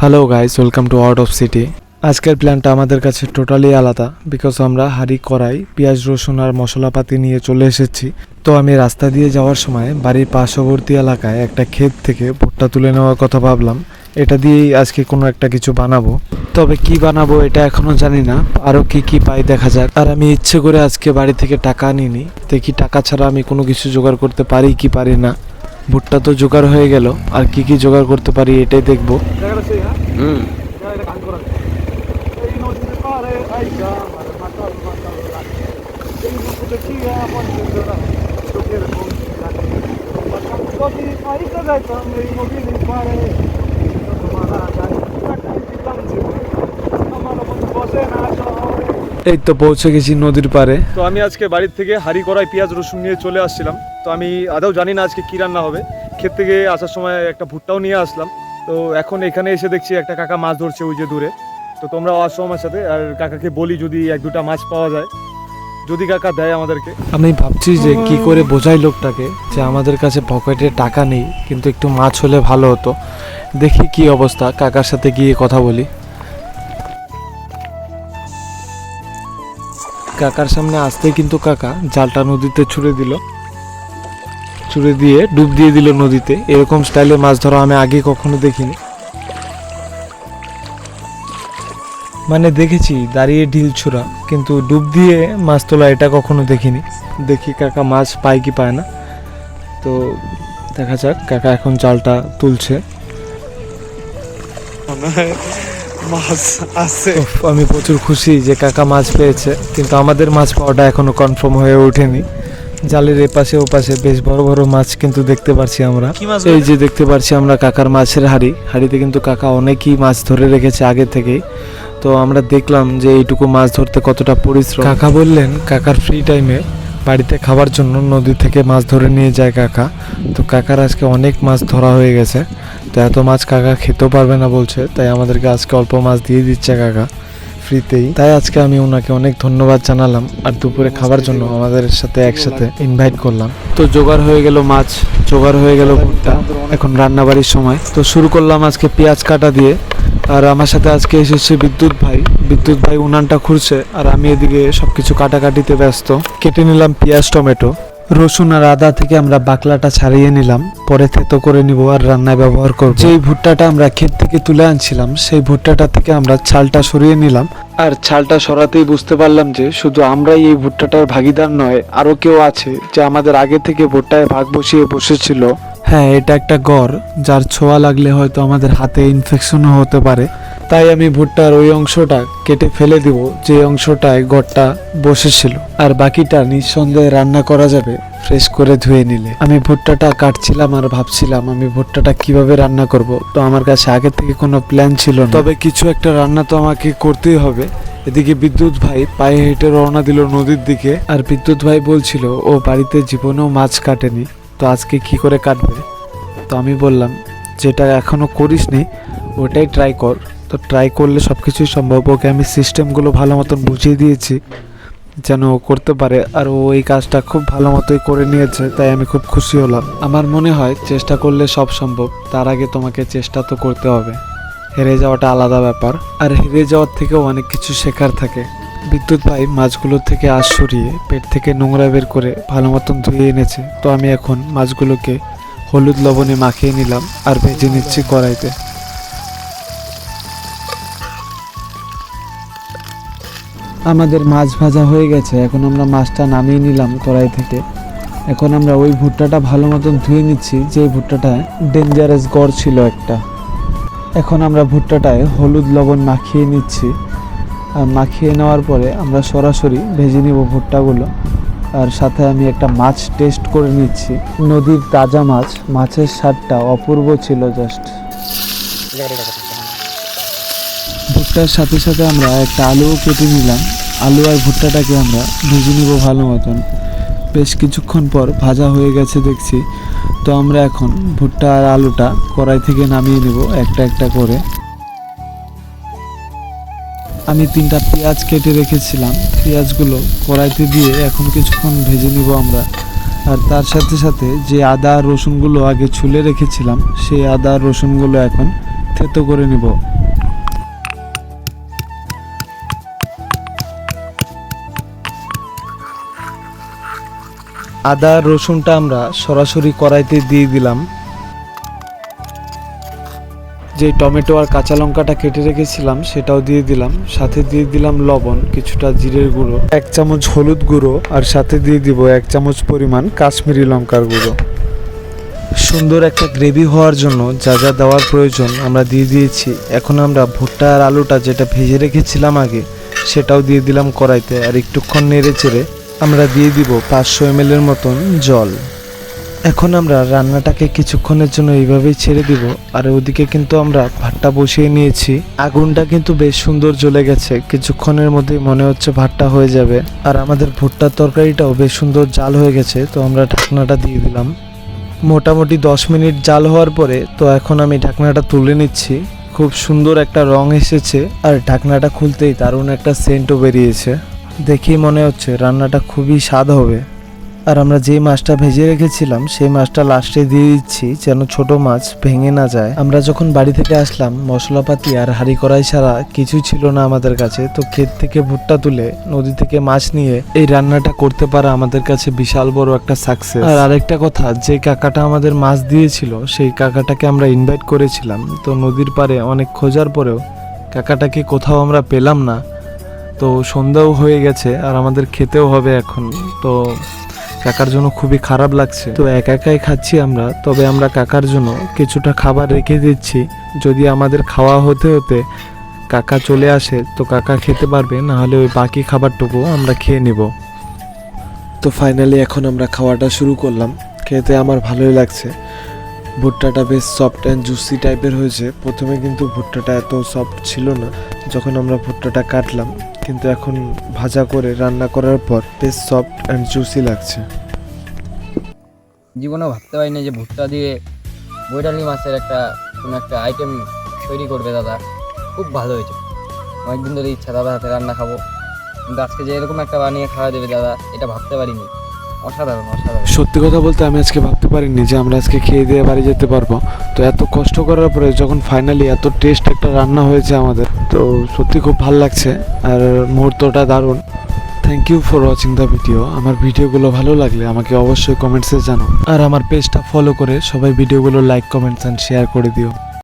Hello guys welcome to out of city আজকের প্ল্যানটা আমাদের কাছে টোটালি আলাদা বিকজ আমরা হাঁড়ি, কড়াই, পেঁয়াজ, রসুন আর মশলাপাতি নিয়ে চলে এসেছি। তো আমি রাস্তা দিয়ে যাওয়ার সময় বাড়ির পার্শ্ববর্তী এলাকায় একটা ক্ষেত থেকে ভুট্টা তুলে নেওয়ার কথা ভাবলাম। এটা দিয়েই আজকে কোনো একটা কিছু বানাবো। তবে কি বানাবো এটা এখনও জানি না। আরও কি কি পাই দেখা যাক। আর আমি ইচ্ছে করে আজকে বাড়ি থেকে টাকা আনিনি দেখি টাকা ছাড়া আমি কোনো কিছু জোগাড় করতে পারি কি পারি না। ভুট্টা তো জোগাড় হয়ে গেল আর কি কি জোগাড় করতে পারি এটাই দেখব। হুম। এই তো পৌঁছে গেছি নদীর পাড়ে। তো আমি আজকে বাড়ির থেকে হাঁড়ি কড়াই পেঁয়াজ রসুন নিয়ে চলে আসছিলাম। তো আমি আদৌ জানি না আজকে কী রান্না হবে। ক্ষেত থেকে আসার সময় একটা ভুট্টাও নিয়ে আসলাম। তো এখন এখানে এসে দেখছি একটা কাকা মাছ ধরছে ওই যে দূরে। তো তোমরাও আসো আমার সাথে আর কাকাকে বলি যদি এক দুটা মাছ পাওয়া যায়। যদি কাকা দেয় আমাদেরকে। আমি ভাবছি যে কি করে বোঝাই লোকটাকে যে আমাদের কাছে পকেটে টাকা নেই কিন্তু একটু মাছ হলে ভালো হতো। দেখি কি অবস্থা কাকার সাথে গিয়ে কথা বলি। কাকার সামনে আসতেই কিন্তু কাকা জালটা নদীতে ছুড়ে দিল। ছুড়ে দিয়ে ডুব দিয়ে দিল নদীতে। এরকম স্টাইলে মাছ ধরা আমি আগে কখনো দেখিনি। মানে দেখেছি, দাঁড়িয়ে ঢিল ছোড়া। কিন্তু ডুব দিয়ে মাছ তোলা এটা কখনো দেখিনি। দেখি কাকা মাছ পায় কি পায় না। তো দেখা যাক, কাকা এখন জালটা তুলছে। মাছ আছে। আমি প্রচুর খুশি যে কাকা মাছ পেয়েছে কিন্তু আমাদের মাছ পাওয়াটা এখনও কনফার্ম হয়ে ওঠেনি। জালের এপাশে ওপাশে বেশ বড় বড় মাছ কিন্তু দেখতে পারছি আমরা। এই যে দেখতে পারছি আমরা কাকার মাছের হাড়ি। হাড়িতে কিন্তু কাকা অনেকই মাছ ধরে রেখেছে আগে থেকেই। তো আমরা দেখলাম যে এইটুকু মাছ ধরতে কতটা পরিশ্রম। কাকা বললেন কাকার ফ্রি টাইমে বাড়িতে খাবার জন্য নদী থেকে মাছ ধরে নিয়ে যায় কাকা। তো কাকার আজকে অনেক মাছ ধরা হয়ে গেছে। তো এত মাছ কাকা খেতেও পারবে না বলছে, তাই আমাদেরকে আজকে অল্প মাছ দিয়ে দিচ্ছে কাকা, ফ্রিতেই। তাই আজকে আমি ওনাকে অনেক ধন্যবাদ জানালাম আর দুপুরে খাবার জন্য আমাদের সাথে একসাথে ইনভাইট করলাম। তো জোগাড় হয়ে গেল মাছ, জোগাড় হয়ে গেল ভুট্টা, এখন রান্নাবাড়ির সময়। তো শুরু করলাম আজকে পেঁয়াজ কাটা দিয়ে, আর আমার সাথে আজকে এসেছে বিদ্যুৎ ভাই। বিদ্যুৎ ভাই উনানটা খুঁড়ছে, আর আমি এদিকে সবকিছু কাটাকাটিতে ব্যস্ত। কেটে নিলাম পেঁয়াজ, টমেটো। রসুন আর আদা থেকে আমরা বাকলাটা ছাড়িয়ে নিলাম। পরে থেতো করে নিব আর রান্নায় ব্যবহার করব। যেই ভুট্টাটা আমরা ক্ষেত থেকে তুলে আনছিলাম, সেই ভুট্টাটা থেকে আমরা ছালটা সরিয়ে নিলাম। আর ছালটা সরাতেই বুঝতে পারলাম যে শুধু আমরাই এই ভুট্টাটার ভাগিদার নয় আরও কেউ আছে যে আমাদের আগে থেকে ভুট্টায় ভাগ বসিয়ে বসেছিল। হ্যাঁ এটা একটা গড়, যার ছোঁয়া লাগলে হয়তো আমাদের হাতে ইনফেকশনও হতে পারে। তাই আমি ভুট্টার ওই অংশটা কেটে ফেলে দিব, যে অংশটায় গড়টা বসেছিল। আর বাকিটা নিঃসন্দেহে রান্না করা যাবে ফ্রেশ করে ধুয়ে নিলে। আমি ভুট্টাটা কাটছিলাম আর ভাবছিলাম আমি ভুট্টাটা কীভাবে রান্না করব, তো আমার কাছে আগে থেকে কোনো প্ল্যান ছিল না। তবে কিছু একটা রান্না তো আমাকে করতেই হবে। এদিকে বিদ্যুৎ ভাই পায়ে হেঁটে রওনা দিল নদীর দিকে, আর বিদ্যুৎ ভাই বলছিল, ও বাড়িতে জীবনেও মাছ কাটেনি। তো আজকে কি করে কাটবে? তো আমি বললাম, যেটা এখনও করিসনি, ওটাই ট্রাই কর। তো ট্রাই করলে সব কিছুই সম্ভব। ওকে আমি সিস্টেমগুলো ভালো মতন বুঝিয়ে দিয়েছি, যেন ও করতে পারে। আর ও এই কাজটা খুব ভালো মতোই করে নিয়েছে, তাই আমি খুব খুশি হলাম। আমার মনে হয় চেষ্টা করলে সব সম্ভব। তার আগে তোমাকে চেষ্টা তো করতে হবে। হেরে যাওয়াটা আলাদা ব্যাপার। আর হেরে যাওয়ার থেকেও অনেক কিছু শেখার থাকে। বিদ্যুৎ ভাই মাছগুলোর থেকে আঁশ সরিয়ে পেট থেকে নোংরা বের করে ভালো মতন ধুয়ে এনেছে। তো আমি এখন মাছগুলোকে হলুদ লবণে মাখিয়ে নিলাম আর ভেজে নিচ্ছি কড়াইতে। আমাদের মাছ ভাজা হয়ে গেছে। এখন আমরা মাছটা নামিয়ে নিলাম কড়াই থেকে। এখন আমরা ওই ভুট্টাটা ভালো মতন ধুয়ে নিচ্ছি, যে ভুট্টাটা ডেঞ্জারাস গড় ছিল একটা। এখন আমরা ভুট্টাটায় হলুদ লবণ মাখিয়ে নিচ্ছি। মাখিয়ে নেওয়ার পরে আমরা সরাসরি ভেজে নিব ভুট্টাগুলো। আর সাথে আমি একটা মাছ টেস্ট করে নিচ্ছি। নদীর তাজা মাছ, মাছের স্বাদটা অপূর্ব ছিল জাস্ট ভুট্টার সাথে সাথে আমরা একটা আলুও কেটে নিলাম। আলু আর ভুট্টাটাকে আমরা ভেজে নিব ভালো মতন। বেশ কিছুক্ষণ পর ভাজা হয়ে গেছে দেখছি। তো আমরা এখন ভুট্টা আর আলুটা কড়াই থেকে নামিয়ে নেব একটা একটা করে। আমি তিনটা পেঁয়াজ কেটে রেখেছিলাম। পেঁয়াজগুলো কড়াইতে দিয়ে এখন কিছুক্ষণ ভেজে নিব আমরা। আর তার সাথে সাথে যে আদা রসুনগুলো আগে ছুলে রেখেছিলাম, সেই আদা রসুনগুলো এখন থেতো করে নিব। আদা রসুনটা আমরা সরাসরি কড়াইতে দিয়ে দিলাম। যে টমেটো আর কাঁচা লঙ্কাটা কেটে রেখেছিলাম, সেটাও দিয়ে দিলাম। সাথে দিয়ে দিলাম লবণ, কিছুটা জিরের গুঁড়ো, এক চামচ হলুদ গুঁড়ো, আর সাথে দিয়ে দিব এক চামচ পরিমাণ কাশ্মীরি লঙ্কার গুঁড়ো। সুন্দর একটা গ্রেভি হওয়ার জন্য যা যা দেওয়ার প্রয়োজন আমরা দিয়ে দিয়েছি। এখন আমরা ভুট্টা আর আলুটা যেটা ভেজে রেখেছিলাম আগে, সেটাও দিয়ে দিলাম কড়াইতে, আর একটুক্ষণ নেড়ে চেড়ে আমরা দিয়ে দিব পাঁচশো এম এর মতন জল। এখন আমরা রান্নাটাকে কিছুক্ষণের জন্য এইভাবেই ছেড়ে দিব, আর ওদিকে কিন্তু আমরা ভাতটা বসিয়ে নিয়েছি। আগুনটা কিন্তু বেশ সুন্দর জ্বলে গেছে, কিছুক্ষণের মধ্যেই মনে হচ্ছে ভাতটা হয়ে যাবে। আর আমাদের ভুট্টার তরকারিটাও বেশ সুন্দর জাল হয়ে গেছে, তো আমরা ঢাকনাটা দিয়ে দিলাম। মোটামুটি দশ মিনিট জাল হওয়ার পরে, তো এখন আমি ঢাকনাটা তুলে নিচ্ছি। খুব সুন্দর একটা রং এসেছে, আর ঢাকনাটা খুলতেই দারুণ একটা সেন্টও বেরিয়েছে। দেখেই মনে হচ্ছে রান্নাটা খুবই স্বাদ হবে। আর আমরা যে মাছটা ভেজে রেখেছিলাম, সেই মাছটা লাস্টে দিয়ে দিচ্ছি যেন ছোট মাছ ভেঙে না যায়। আমরা যখন বাড়ি থেকে আসলাম, মশলাপাতি আর হাঁড়ি কড়াই ছাড়া কিছুই ছিল না আমাদের কাছে। তো ক্ষেত থেকে ভুট্টা তুলে নদী থেকে মাছ নিয়ে এই রান্নাটা করতে পারা আমাদের কাছে বিশাল বড় একটা সাকসেস আর আরেকটা কথা, যে কাকাটা আমাদের মাছ দিয়েছিল, সেই কাকাটাকে আমরা ইনভাইট করেছিলাম। তো নদীর পাড়ে অনেক খোঁজার পরেও কাকাটাকে কোথাও আমরা পেলাম না। তো সন্ধ্যাও হয়ে গেছে আর আমাদের খেতেও হবে এখন। তো কাকার জন্য খুবই খারাপ লাগছে। তো একা একাই খাচ্ছি আমরা, তবে আমরা কাকার জন্য কিছুটা খাবার রেখে দিচ্ছি। যদি আমাদের খাওয়া হতে হতে কাকা চলে আসে, তো কাকা খেতে পারবে না হলে ওই বাকি খাবারটুকু আমরা খেয়ে নিব। তো ফাইনালি এখন আমরা খাওয়াটা শুরু করলাম। খেতে আমার ভালোই লাগছে। ভুট্টাটা বেশ সফট অ্যান্ড জুসি টাইপের হয়েছে। প্রথমে কিন্তু ভুট্টাটা এত সফট ছিল না। যখন আমরা ভুট্টাটা কাটলাম কিন্তু এখন ভাজা করে রান্না করার পর বেশ সফট অ্যান্ড জুসি লাগছে। জীবনেও ভাবতে পারিনি যে ভুট্টা দিয়ে বৈরালি মাছের একটা কোনো একটা আইটেম তৈরি করবে দাদা। খুব ভালো হয়েছে। অনেকদিন ধরে ইচ্ছা দাদা হাতে রান্না খাব। কিন্তু আজকে যে এরকম একটা বানিয়ে খাওয়া দেবে দাদা, এটা ভাবতে পারিনি। সত্যি কথা বলতে আমি আজকে ভাবতে পারিনি যে আমরা আজকে খেয়ে দিয়ে বাড়ি যেতে পারব। তো এত কষ্ট করার পরে যখন ফাইনালি এত টেস্ট একটা রান্না হয়েছে আমাদের, তো সত্যি খুব ভালো লাগছে। আর মুহূর্তটা দারুণ। Thank you for watching the video আমার ভিডিওগুলো ভালো লাগলে আমাকে অবশ্যই কমেন্টসে জানাও। আর আমার পেজটা ফলো করে সবাই ভিডিওগুলো লাইক কমেন্টস অ্যান্ড শেয়ার করে দিও।